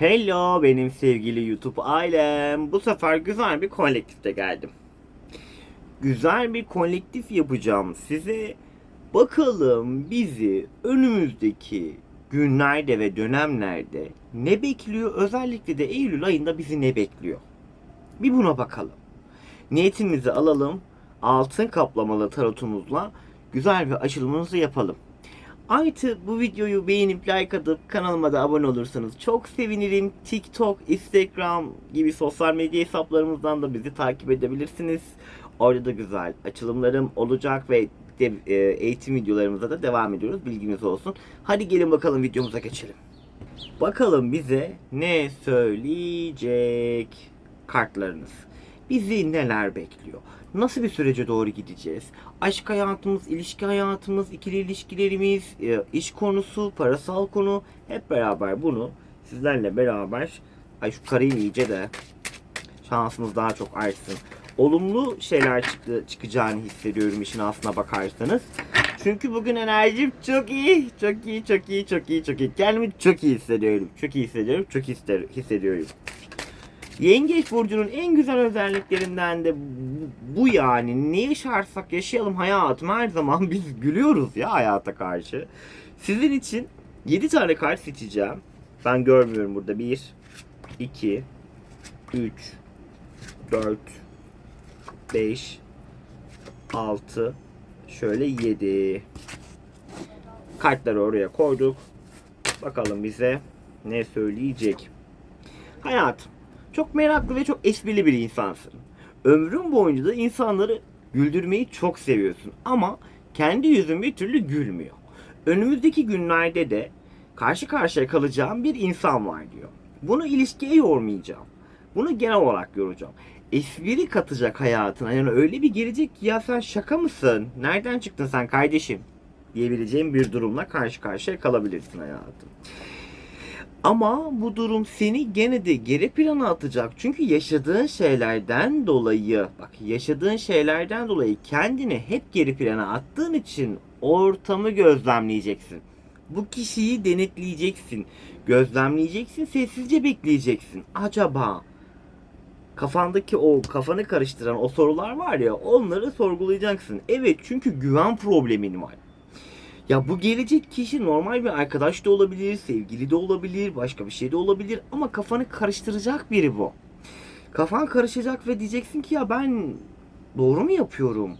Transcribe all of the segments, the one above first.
Hello benim sevgili YouTube ailem. Bu sefer güzel bir kolektifte geldim. Güzel bir kolektif yapacağım size. Bakalım bizi önümüzdeki günlerde ve dönemlerde ne bekliyor? Özellikle de Eylül ayında bizi ne bekliyor? Bir buna bakalım. Niyetimizi alalım. Altın kaplamalı tarotumuzla güzel bir açılımımızı yapalım. Artı bu videoyu beğenip like atıp kanalıma da abone olursanız çok sevinirim. TikTok, Instagram gibi sosyal medya hesaplarımızdan da bizi takip edebilirsiniz. Orada da güzel açılımlarım olacak ve de, e, eğitim videolarımıza da devam ediyoruz. Bilginiz olsun. Hadi gelin bakalım videomuza geçelim. Bakalım bize ne söyleyecek kartlarınız. Bizi neler bekliyor? Nasıl bir sürece doğru gideceğiz? Aşk hayatımız, ilişki hayatımız, ikili ilişkilerimiz, e, iş konusu, parasal konu hep beraber bunu sizlerle beraber ay şu karayı iyice de şansımız daha çok artsın. Olumlu şeyler çıktı, çıkacağını hissediyorum işin aslına bakarsanız. Çünkü bugün enerjim çok iyi, çok iyi, çok iyi, çok iyi, çok iyi. Kendimi çok iyi hissediyorum. Çok iyi hissediyorum, çok iyi hissediyorum- hissediyorum. Yengeç burcunun en güzel özelliklerinden de bu- yani. Ne yaşarsak yaşayalım hayatım her zaman biz gülüyoruz ya hayata karşı. Sizin için 7 tane kart seçeceğim. Ben görmüyorum burada. 1 2 3 4 5 6 şöyle 7 kartları oraya koyduk. Bakalım bize ne söyleyecek. Hayatım çok meraklı ve çok esprili bir insansın. Ömrün boyunca da insanları güldürmeyi çok seviyorsun ama kendi yüzün bir türlü gülmüyor. Önümüzdeki günlerde de karşı karşıya kalacağım bir insan var diyor. Bunu ilişkiye yormayacağım. Bunu genel olarak yoracağım. Espri katacak hayatına. Yani öyle bir gelecek ki ya sen şaka mısın? Nereden çıktın sen kardeşim? Diyebileceğim bir durumla karşı karşıya kalabilirsin hayatım. Ama bu durum seni gene de geri plana atacak. Çünkü yaşadığın şeylerden dolayı, bak yaşadığın şeylerden dolayı kendini hep geri plana attığın için ortamı gözlemleyeceksin. Bu kişiyi denetleyeceksin, gözlemleyeceksin, sessizce bekleyeceksin. Acaba kafandaki o kafanı karıştıran o sorular var ya onları sorgulayacaksın. Evet çünkü güven problemin var. Ya bu gelecek kişi normal bir arkadaş da olabilir, sevgili de olabilir, başka bir şey de olabilir ama kafanı karıştıracak biri bu. Kafan karışacak ve diyeceksin ki ya ben doğru mu yapıyorum?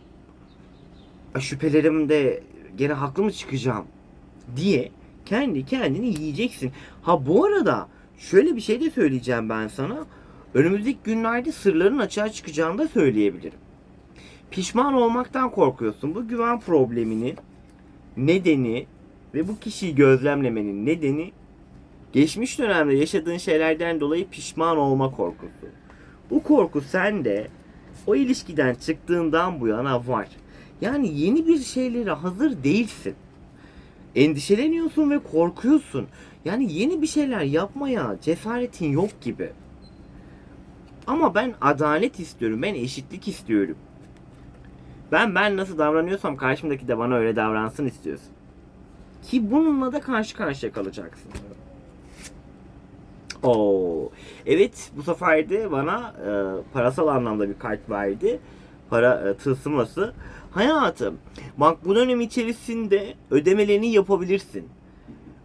Ya Şüphelerimde gene haklı mı çıkacağım? diye kendi kendini yiyeceksin. Ha bu arada şöyle bir şey de söyleyeceğim ben sana. Önümüzdeki günlerde sırların açığa çıkacağını da söyleyebilirim. Pişman olmaktan korkuyorsun. Bu güven problemini nedeni ve bu kişiyi gözlemlemenin nedeni geçmiş dönemde yaşadığın şeylerden dolayı pişman olma korkusu. Bu korku sende o ilişkiden çıktığından bu yana var. Yani yeni bir şeylere hazır değilsin. Endişeleniyorsun ve korkuyorsun. Yani yeni bir şeyler yapmaya cesaretin yok gibi. Ama ben adalet istiyorum. Ben eşitlik istiyorum. Ben ben nasıl davranıyorsam karşımdaki de bana öyle davransın istiyorsun. Ki bununla da karşı karşıya kalacaksın. Oo. Evet bu sefer de bana e, parasal anlamda bir kart verdi. Para e, tılsıması. Hayatım bak bu dönem içerisinde ödemelerini yapabilirsin.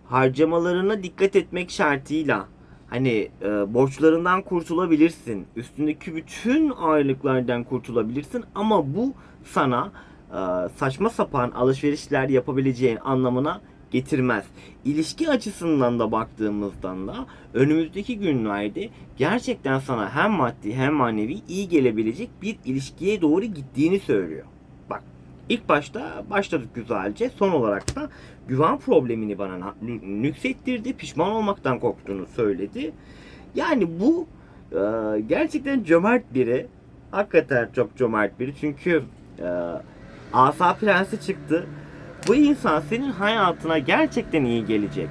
Harcamalarına dikkat etmek şartıyla hani e, borçlarından kurtulabilirsin. Üstündeki bütün aylıklardan kurtulabilirsin ama bu sana e, saçma sapan alışverişler yapabileceğin anlamına getirmez. İlişki açısından da baktığımızdan da önümüzdeki günlerde gerçekten sana hem maddi hem manevi iyi gelebilecek bir ilişkiye doğru gittiğini söylüyor. İlk başta başladık güzelce son olarak da güven problemini bana nü- nüksettirdi. Pişman olmaktan korktuğunu söyledi. Yani bu e, gerçekten cömert biri. Hakikaten çok cömert biri. Çünkü e, Asa Prensi çıktı. Bu insan senin hayatına gerçekten iyi gelecek.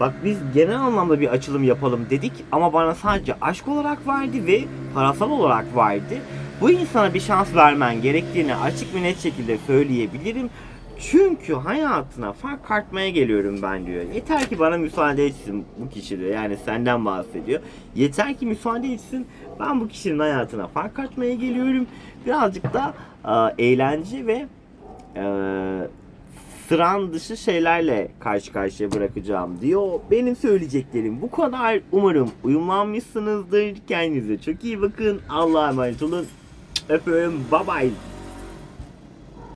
Bak biz genel anlamda bir açılım yapalım dedik ama bana sadece aşk olarak verdi ve parasal olarak verdi. Bu insana bir şans vermen gerektiğini açık ve net şekilde söyleyebilirim. Çünkü hayatına fark katmaya geliyorum ben diyor. Yeter ki bana müsaade etsin bu kişi diyor. Yani senden bahsediyor. Yeter ki müsaade etsin. Ben bu kişinin hayatına fark katmaya geliyorum. Birazcık da e, eğlence ve e, sıran dışı şeylerle karşı karşıya bırakacağım diyor. Benim söyleyeceklerim bu kadar. Umarım uyumlanmışsınızdır. Kendinize çok iyi bakın. Allah'a emanet olun. FM. Bye bye.